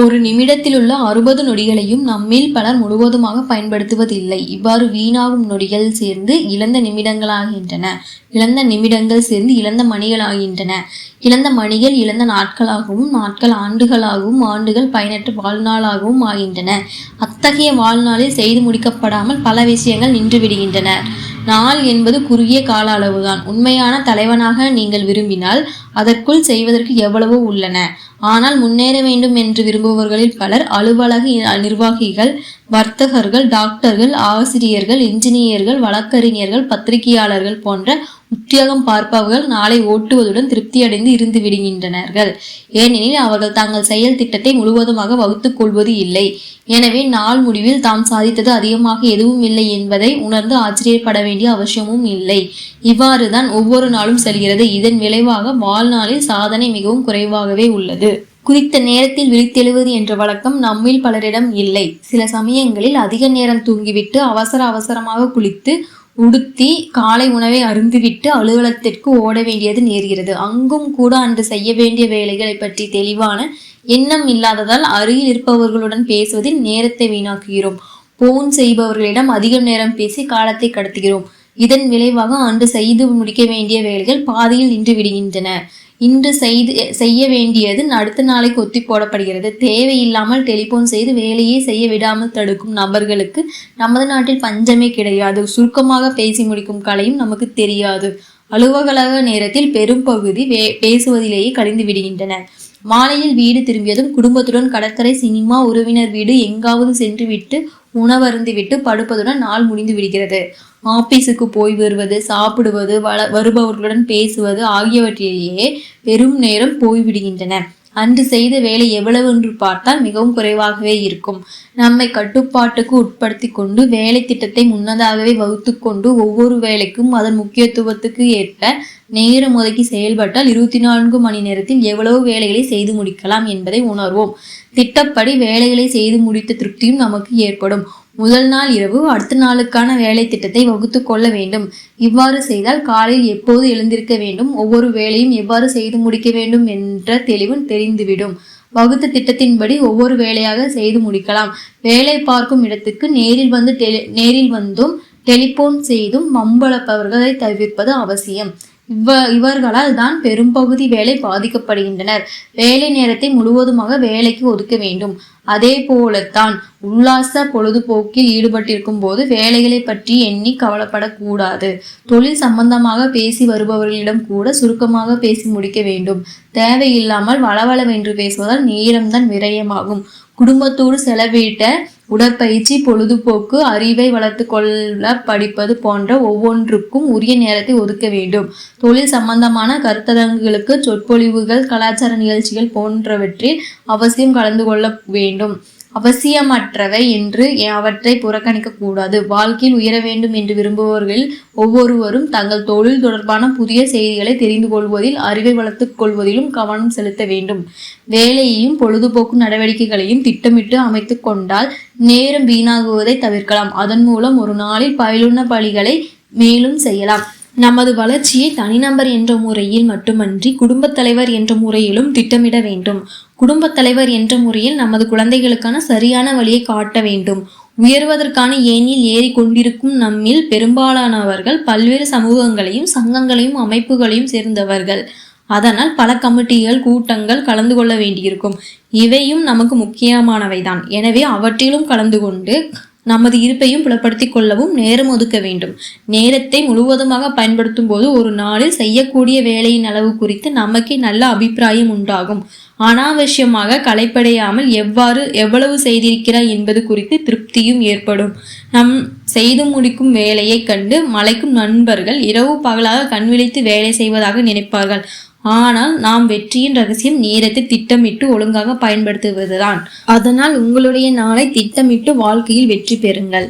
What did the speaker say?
ஒரு நிமிடத்தில் உள்ள அறுபது நொடிகளையும் நம்மில் பலர் முழுவதுமாக பயன்படுத்துவதில்லை. இவ்வாறு வீணாகும் நொடிகள் சேர்ந்து இழந்த நிமிடங்களாகின்றன. இழந்த நிமிடங்கள் சேர்ந்து இழந்த மணிகளாகின்றன. இழந்த மணிகள் இழந்த நாட்களாகவும் நாட்கள் ஆண்டுகளாகவும் ஆண்டுகள் பயனற்ற வாழ்நாளாகவும் ஆகின்றன. அத்தகைய வாழ்நாளில் செய்து முடிக்கப்படாமல் பல விஷயங்கள் நின்று விடுகின்றன. நாள் என்பது குறுகிய கால அளவுதான். உண்மையான தலைவனாக நீங்கள் விரும்பினால் அதற்குள் செய்வதற்கு எவ்வளவோ உள்ளன. ஆனால் முன்னேற வேண்டும் என்று விரும்புபவர்களில் பலர் அலுவலக நிர்வாகிகள் வர்த்தகர்கள் டாக்டர்கள் ஆசிரியர்கள் இன்ஜினியர்கள் வழக்கறிஞர்கள் பத்திரிகையாளர்கள் போன்ற உத்தியோகம் பார்ப்பவர்கள் நாளை ஓட்டுவதுடன் திருப்தியடைந்து இருந்து விடுகின்றனர்கள். ஏனெனில் அவர்கள் தங்கள் செயல் திட்டத்தை முழுவதுமாக வகுத்துக் கொள்வது இல்லை. எனவே நாள் முடிவில் தாம் சாதித்தது அதிகமாக எதுவும் இல்லை என்பதை உணர்ந்து ஆச்சரியப்பட வேண்டிய அவசியமும் இல்லை. இவ்வாறுதான் ஒவ்வொரு நாளும் செல்கிறது. இதன் விளைவாக வாழ்நாளில் சாதனை மிகவும் குறைவாகவே உள்ளது. குறித்த நேரத்தில் விழித்தெழுவது என்ற வழக்கம் நம்மில் பலரிடம் இல்லை. சில சமயங்களில் அதிக நேரம் தூங்கிவிட்டு அவசர அவசரமாக குளித்து உடுத்தி காலை உணவை அருந்துவிட்டு அலுவலகத்திற்கு ஓட வேண்டியது நேர்கிறது. அங்கும் கூட அன்று செய்ய வேண்டிய வேலைகளை பற்றி தெளிவான எண்ணம் இல்லாததால் அருகில் இருப்பவர்களுடன் பேசுவதில் நேரத்தை வீணாக்குகிறோம். போன் செய்பவர்களிடம் அதிக நேரம் பேசி காலத்தை கடத்துகிறோம். இதன் விளைவாக அன்று செய்து முடிக்க வேண்டிய வேலைகள் பாதியில் நின்று விடுகின்றன. இன்று செய்து செய்ய வேண்டியது அடுத்த நாளைக்கு ஒத்தி போடப்படுகிறது. தேவையில்லாமல் டெலிபோன் செய்து வேலையே செய்ய விடாமல் தடுக்கும் நபர்களுக்கு நமது நாட்டில் பஞ்சமே கிடையாது. சுருக்கமாக பேசி முடிக்கும் கலையும் நமக்கு தெரியாது. அலுவலக நேரத்தில் பெரும் பகுதி வே பேசுவதிலேயே கழிந்து விடுகின்றன. மாலையில் வீடு திரும்பியதும் குடும்பத்துடன் கடற்கரை சினிமா உறவினர் வீடு எங்காவது சென்று விட்டு உணவருந்து விட்டு படுப்பதுடன் நாள் முடிந்து விடுகிறது. ஆபீஸுக்கு போய் வருவது சாப்பிடுவது வள வருபவர்களுடன் பேசுவது ஆகியவற்றிலேயே பெரும் நேரம் போய்விடுகின்றன அன்று செய்த வேலை எவ்வளவு என்று பார்த்தால் மிகவும் குறைவாகவே இருக்கும். நம்மை கட்டுப்பாட்டுக்கு உட்படுத்தி கொண்டு வேலை திட்டத்தை முன்னதாகவே வகுத்து கொண்டு ஒவ்வொரு வேலைக்கும் அதன் முக்கியத்துவத்துக்கு ஏற்ப நேரம் ஒதுக்கி செயல்பட்டால் இருபத்தி நான்கு மணி நேரத்தில் எவ்வளவு வேலைகளை செய்து முடிக்கலாம் என்பதை உணர்வோம். திட்டப்படி வேலைகளை செய்து முடித்த திருப்தியும் நமக்கு ஏற்படும். முதல் நாள் இரவு அடுத்த நாளுக்கான வேலை திட்டத்தை வகுத்து கொள்ள வேண்டும். இவ்வாறு செய்தால் காலையில் எப்போது எழுந்திருக்க வேண்டும் ஒவ்வொரு வேலையும் எவ்வாறு செய்து முடிக்க வேண்டும் என்ற தெளிவும் தெரிந்துவிடும். வகுத்த திட்டத்தின்படி ஒவ்வொரு வேலையாக செய்து முடிக்கலாம். வேலை பார்க்கும் இடத்துக்கு நேரில் வந்து நேரில் வந்தும் டெலிபோன் செய்தும் மம்பளப்பவர்களை தவிர்ப்பது அவசியம். இவ இவர்களால் தான் பெரும்பகுதி வேலை பாதிக்கப்படுகின்றனர். வேலை நேரத்தை முழுவதுமாக வேலைக்கு ஒதுக்க வேண்டும். அதே போலத்தான் உல்லாச பொழுதுபோக்கில் ஈடுபட்டிருக்கும் போது வேலைகளை பற்றி எண்ணி கவலைப்படக்கூடாது. தொழில் சம்பந்தமாக பேசி வருபவர்களிடம் கூட சுருக்கமாக பேசி முடிக்க வேண்டும். தேவையில்லாமல் வளவளவென்று பேசுவதால் நேரம்தான் விரயமாகும். குடும்பத்தோடு செலவிட்ட உடற்பயிற்சி பொழுதுபோக்கு அறிவை வளர்த்து கொள்ள படிப்பது போன்ற ஒவ்வொன்றுக்கும் உரிய நேரத்தை ஒதுக்க வேண்டும். தொழில் சம்பந்தமான கருத்தரங்குகளுக்கு சொற்பொழிவுகள் கலாச்சார நிகழ்ச்சிகள் போன்றவற்றில் அவசியம் கலந்து கொள்ள வேண்டும் அவசியமற்றவை என்று அவற்றை புறக்கணிக்க கூடாது. வாழ்க்கையில் உயர வேண்டும் என்று விரும்புபவர்களில் ஒவ்வொருவரும் தங்கள் தொழில் தொடர்பான புதிய செய்திகளை தெரிந்து கொள்வதில் அறிவை வளர்த்துக் கொள்வதிலும் கவனம் செலுத்த வேண்டும். வேலையையும் பொழுதுபோக்கு நடவடிக்கைகளையும் திட்டமிட்டு அமைத்து கொண்டால் நேரம் வீணாகுவதை தவிர்க்கலாம். அதன் மூலம் ஒரு நாளில் பயிலுள்ள பணிகளை மேலும் செய்யலாம். நமது வளர்ச்சியை தனிநபர் என்ற முறையில் மட்டுமன்றி குடும்பத் தலைவர் என்ற முறையிலும் திட்டமிட வேண்டும். குடும்பத் தலைவர் என்ற முறையில் நமது குழந்தைகளுக்கான சரியான வழியை காட்ட வேண்டும். உயர்வதற்கான ஏனில் ஏறி கொண்டிருக்கும் நம்மில் பெரும்பாலானவர்கள் பல்வேறு சமூகங்களையும் சங்கங்களையும் அமைப்புகளையும் சேர்ந்தவர்கள். அதனால் பல கமிட்டிகள் கூட்டங்கள் கலந்து கொள்ள வேண்டியிருக்கும். இவையும் நமக்கு முக்கியமானவைதான். எனவே அவற்றிலும் கலந்து கொண்டு நமது இருப்பையும் புலப்படுத்திக் கொள்ளவும் நேரம் ஒதுக்க வேண்டும். நேரத்தை முழுவதுமாக பயன்படுத்தும் போது ஒரு நாளில் செய்யக்கூடிய வேலையின் அளவு குறித்து நமக்கே நல்ல அபிப்பிராயம் உண்டாகும். அனாவசியமாக களைப்படையாமல் எவ்வாறு எவ்வளவு செய்திருக்கிறாய் என்பது குறித்து திருப்தியும் ஏற்படும். நம் செய்து முடிக்கும் வேலையை கண்டு மலைக்கும் நண்பர்கள் இரவு பகலாக கண் விழித்து வேலை செய்வதாக நினைப்பார்கள். ஆனால் நாம் வெற்றியின் ரகசியம் நேரத்தை திட்டமிட்டு ஒழுங்காக பயன்படுத்துவதுதான். அதனால் உங்களுடைய நாளை திட்டமிட்டு வாழ்க்கையில் வெற்றி பெறுங்கள்.